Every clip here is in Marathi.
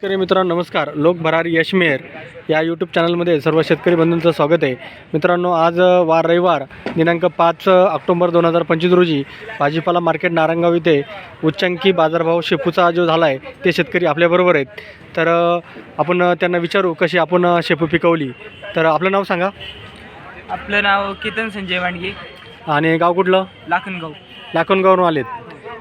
शेतकरी मित्रांनो नमस्कार. लोक भरारी यशमेर या यूट्यूब चॅनलमध्ये सर्व शेतकरी बंधूंचं स्वागत आहे. मित्रांनो आज वार रविवार दिनांक पाच ऑक्टोबर दोन हजार पंचवीस रोजी भाजीपाला मार्केट नारायणगाव इथे उच्चांकी बाजारभाव शेपूचा जो झाला आहे ते शेतकरी आपल्याबरोबर आहेत. तर आपण त्यांना विचारू कशी आपण शेपू पिकवली. तर आपलं नाव सांगा. आपलं नाव केतन संजय वांडगे. आणि गाव कुठलं? लाखनगाव. लाखनगावरून आलेत.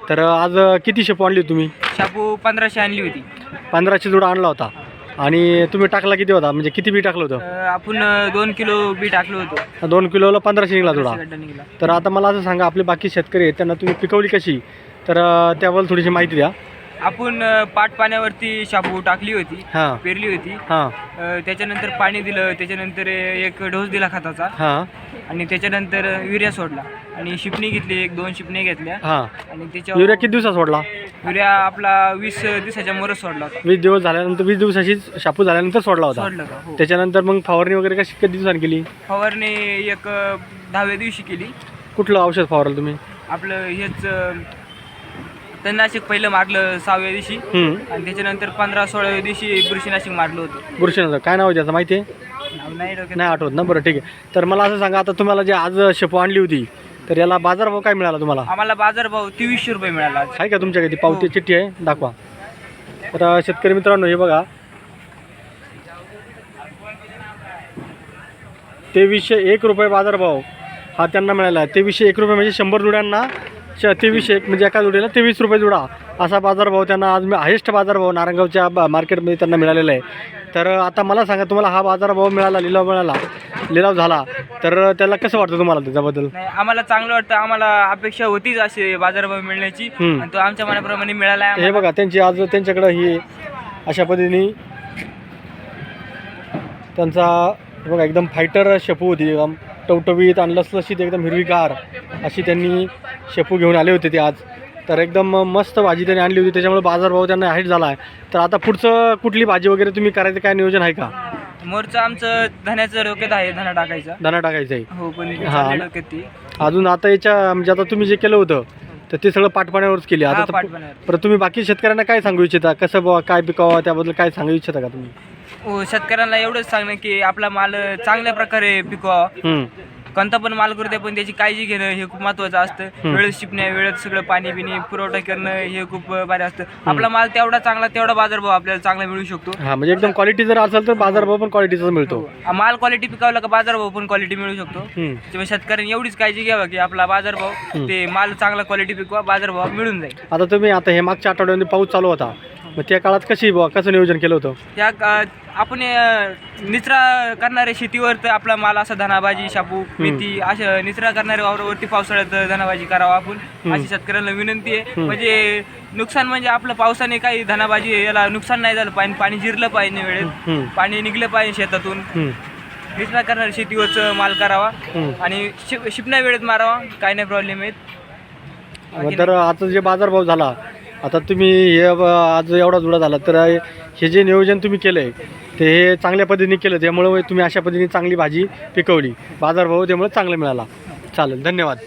तर आज किती शेपू आणली तुम्ही? शापू पंधराशे आणली होती. पंधराशे जुडा आणला होता. आणि तुम्ही टाकला किती होता? म्हणजे किती बी टाकलं होतं? अं, आपण अं, दोन किलो बी टाकलो होतो. दोन किलोला पंधराशे निघाला जुडा. गड्डा निघाला. तर आता मला असं सांगा आपले बाकी शेतकरी आहेत त्यांना तुम्ही पिकवली कशी? तर अ, त्याबद्दल थोडीशी माहिती द्या. आपण अं, पाट पाण्यावरती शापू टाकली होती हां. पेरली होती. हां. अं, त्याच्यानंतर पाणी दिलं त्याच्यानंतर एक डोस दिला खताचा. हां. आणि त्याच्यानंतर युरिया सोडला. आणि शिपणी घेतली एक दोन शिपणी घेतल्या. हां. आणि त्याच्यावर युरिया किती दिवसात सोडला? युरिया आपला वीस दिवसाच्या मोरच सोडला होता. वीस दिवस झाल्यानंतर वीस दिवसाची शापू झाल्यानंतर सोडला होता. सोडलं हो. त्याच्यानंतर मग फवारणी वगैरे कशी किती दिवसांनी केली? फवारणी एक अं, दहाव्या दिवशी केली. कुठलं औषध फवारलं तुम्ही? आपलं हेच अं, तणनाशक पहिलं मारलं सहाव्या दिवशी. हम्म. आणि त्याच्यानंतर पंधरा सोळाव्या दिवशी बुरशीनाशक मारलं होतं. बुरशीनंतर काय नाव आहे त्याचं? माहिती आहे? नाव नाही डोक्यात. नाही आठवत. ना बरं ठीक आहे. तर मला असं सांगा आता तुम्हाला जे आज शेपू आणली होती तर याला बाजारभाव काय मिळाला तुम्हाला? आम्हाला बाजारभाव तेवीसशे रुपये मिळाला. आज. आहे का तुमच्याकडे? ती पावती चिठ्ठी आहे? दाखवा. तर अ, शेतकरी मित्रांनो हे बघा. तेवीसशे एक रुपये बाजारभाव हा त्यांना मिळाला. आहे तेवीसशे एक रुपये म्हणजे शंभर जुड्यांना श तेवीसशे एक म्हणजे एका जुडीला तेवीस रुपये जुडा. असा बाजारभाव त्यांना आज हायेस्ट बाजारभाव नारायणगावच्या बा- मार्केटमध्ये त्यांना मिळालेला आहे. तर आता मला सांगा तुम्हाला हा बाजारभाव मिळाला लिलाव मिळाला लिलाव झाला तर त्याला कसं वाटतं तुम्हाला त्याच्याबद्दल? नाही आम्हाला चांगलं वाटतं आम्हाला अपेक्षा होतीच असे बाजारभाव मिळण्याची. हम्म. आणि तो आमच्या मनाप्रमाणे मिळाला आहे हे बघा त्यांची आज त्यांच्याकडं ही अशा पद्धतीने त्यांचा हे बघा एकदम फायटर शेपू होती एकदम टवटवीत आणि लसलशीत एकदम हिरवीगार अशी त्यांनी शेपू घेऊन आले होते ते आज. तर एकदम मस्त भाजी त्यांनी आणली होती. त्याच्यामुळे बाजारभाव त्यांना हाईट झाला आहे. तर आता पुढचं कुठली भाजी वगैरे तुम्ही करायचं काय नियोजन आहे का? मोरचं आमचं धन्याचं डोक्यात आहे धना टाकायचा. दाना टाकायचं आहे हो पण हा. चाललंय डोक्यात ती. अजून आता याच्या म्हणजे आता तुम्ही जे केलं होतं तर ते सगळं पाठपाण्यावरच केली. हा, आता तर-. परत तुम्ही बाकी शेतकऱ्यांना काय सांगू इच्छिता? कसं बुवा काय पिकावं त्याबद्दल काय सांगू इच्छिता का तुम्ही? हो शेतकऱ्यांना एवढंच सांगणं की आपला माल चांगल्या प्रकारे पिकवा. हम्म. कोणता पण माल करू दे पण त्याची काळजी घेणं हे खूप महत्वाचं असतं. वेळेत शिपण्या वेळेत सगळं पाणी बिणी पुरवठा करणं हे खूप भारी असतं. आपला माल तेवढा चांगला तेवढा बाजारभाव आपल्याला चांगला मिळू शकतो. हा म्हणजे एकदम क्वालिटी जर असेल तर बाजारभाव पण क्वालिटीचाच मिळतो. हा, माल क्वालिटी पिकवला का बाजारभाव पण क्वालिटी मिळू शकतो. त्यामुळे शेतकऱ्यांनी एवढीच काळजी घ्यावा की आपला बाजारभाव ते माल चांगला क्वालिटी पिकवा बाजारभाव मिळून जाईल. आता तुम्ही आता हे मागच्या आठवड्यामध्ये पाऊस चालू होता. मग त्या काळात कशी बुवा कसं नियोजन केलं होतं? त्या अ, आपण अ, निचरा करणाऱ्या शेतीवर तर आपला माल असा धनाभाजी शापू मेथी अशा निचरा करणाऱ्या वावरावरती पावसाळ्यात धनाभाजी करावा आपण. अशी शेतकऱ्यांना विनंती आहे. म्हणजे नुकसान म्हणजे आपलं पावसाने काही धनाभाजी याला नुकसान नाही झालं पाहिजे पाणी जिरलं पाहिजे वेळेत. पाणी निघलं पाहिजे शेतातून. हम्म. निचरा करणाऱ्या शेतीवरच माल करावा. हम्म. आणि शिप शिपण्या वेळेत मारावा. काही नाही प्रॉब्लेम आहेत मग तर आता जे बाजारभाव झाला आता तुम्ही हे आज एवढा जुडा झाला तर हे जे नियोजन तुम्ही केलं आहे ते हे चांगल्या पद्धतीने केलं त्यामुळं तुम्ही अशा पद्धतीने चांगली भाजी पिकवली. बाजारभाव त्यामुळे चांगला मिळाला. चालेल धन्यवाद.